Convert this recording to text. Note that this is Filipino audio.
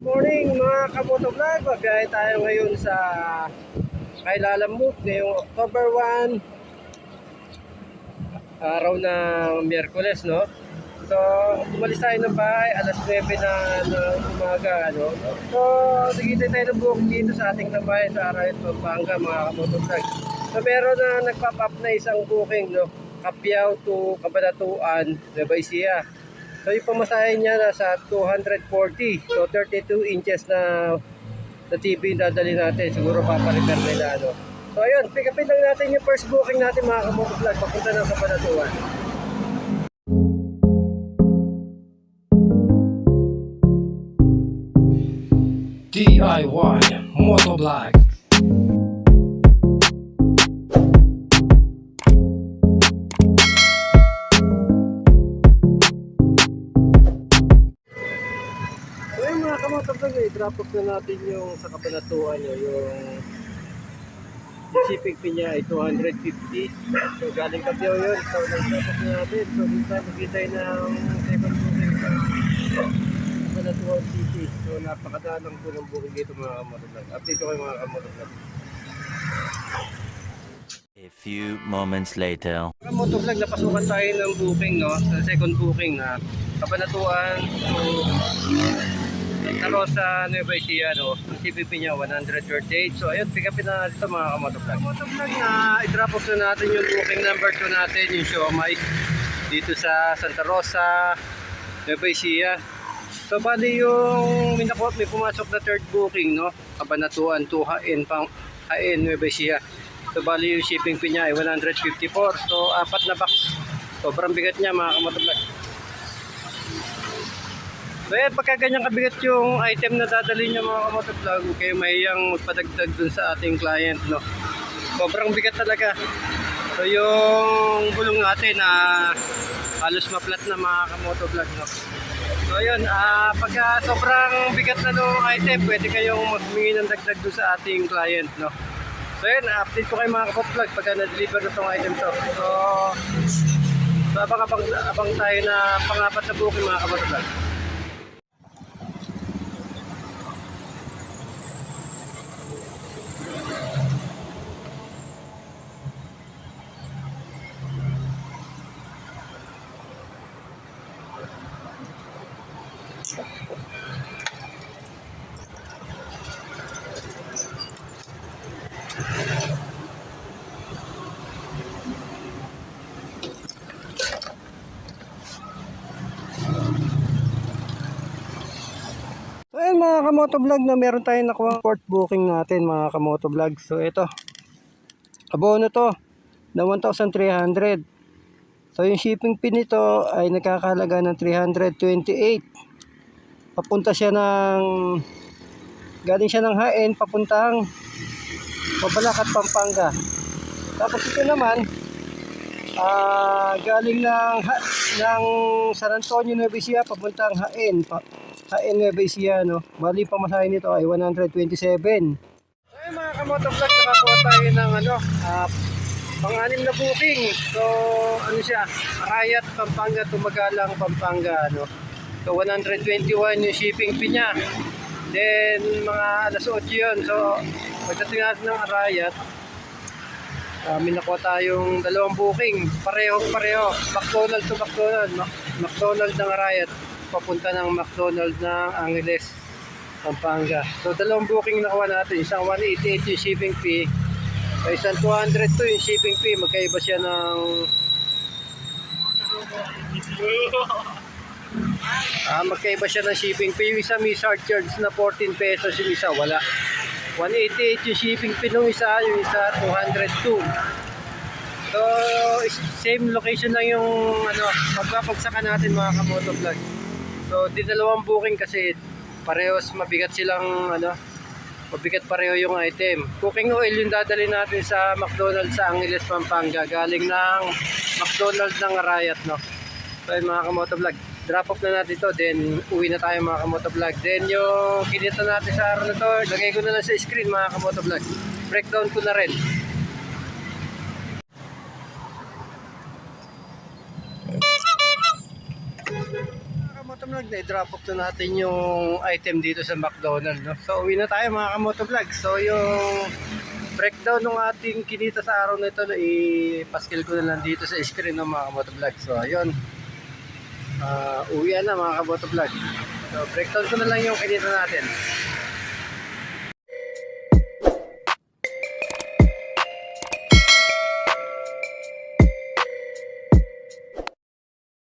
Morning mga kamoto vlog, tayo ngayon sa Kailalamuk ngayong October 1 araw ng Miyerkules no? So umalis tayo ng bahay alas 9 na ng umaga ano so nagkita tayo ng buhok dito sa ating bahay sa Arayat Pampanga mga kamoto so meron na nagpop up na isang booking no? Kapiao to Kabanatuan Nueva Ecija So yung pamasahe niya nasa 240. So 32 inches na na TV yung dadali natin. Siguro paparepair nila ano. So ayun, pick upin lang natin yung first booking natin mga kamoto vlog papunta ng Kabanatuan. DIY Motovlog off na natin yung sa Kabanatuan nyo, yung fee niya ay 250. So galing Kapiao yun. So nag-drop off na natin. So dito maghintay ng second booking sa Kabanatuan City. So napakadalang po ng booking dito mga kamoto vlog. Update ko kayo mga kamoto vlog. A few moments later. Mga motovlog, napasukan tayo ng booking, no? Sa second booking na Kabanatuan to Tarosa, Nueva Ecija, no? Ang CPP niya, 138. So, ayun, pick upin na natin ito mga kamotovlog. Motovlog na i-drop off na natin yung booking number 2 natin, yung Siomai, dito sa Santa Rosa, Nueva Ecija. So, bali yung naku- may pumasok na third booking, no? Kabanatuan to Hain, pang Hain, Nueva Ecija. So, bali yung shipping fee niya ay 154. So, apat na box. Sobrang bigat niya mga kamotovlog. So, yan, pagka ganyan kabigat yung item na dadali niya mga kamotovlog, huwag kayo mahiyang magpadagdag dun sa ating client, no? Sobrang bigat talaga. So, yung gulong natin na halos maplat na mga kamotovlog, no? So, yun, ah pagka sobrang bigat na nung item, pwede kayong magmingi ng dagdag dun sa ating client, no? So yun, update ko kayo mga kapag-vlog pagka na-deliver na itong item to. So, so abang, abang, abang tayo na pangapat na booking mga kapag-vlog. Mga kamotovlog na meron tayong nakuha port booking natin mga kamotovlog. So ito, abono to na 1,300. So yung shipping fee nito ay nagkakahalaga ng 328. Papunta siya ng galing siya ng Haen papuntang Pabalakat, Pampanga. Tapos ito naman ah galing ng ng San Antonio Nueva Ecija papuntang Haen pa, Haen Nueva Ecija no. Bali pamasahe nito ay 127. Ay mga kamotovlog nakakuha tayo ng ano ah, pang-anim na booking. So ano siya, Arayat, Pampanga, Tumagalang, Pampanga no. So 121 yung shipping fee niya. Then mga alas 8 yun. So pagdating natin ng Arayat, Uh, may nakuha tayong dalawang booking. Parehong pareho. McDonald's to McDonald's. McDonald's ng Arayat. Papunta ng McDonald's ng Angeles. Pampanga. So dalawang booking nakuha natin. Isang 188 yung shipping fee. Ay, isang 200 to yung shipping fee. Magkaiba siya ng Ah, magkaiba siya ng shipping fee. Yung isa may surcharge na 14 pesos, yung isa wala. 188 yung shipping fee nung isa, yung isa 202. So, same location lang yung ano, pagpapagsakan natin mga kamoto vlog. So, di dalawang booking kasi parehos mabigat silang ano, mabigat pareho yung item. Cooking oil yung dadali natin sa McDonald's sa Angeles, Pampanga. Galing ng McDonald's ng Arayat, no? So, yun, mga kamoto vlog. Drop off na natin ito, then uwi na tayo mga kamoto vlog. Then yung kinita natin sa araw na to, lagay ko na lang sa screen mga kamoto vlog. Breakdown ko na rin. Vlog, na-drop off na natin yung item dito sa McDonald's. No? So, uwi na tayo mga kamotovlog. So, yung breakdown ng ating kinita sa araw na ito, no, ipaskil ko na lang dito sa screen ng mga kamotovlog. So, ayun. Uh, uwi na mga kamotovlog. So, breakdown ko na lang yung kinita natin.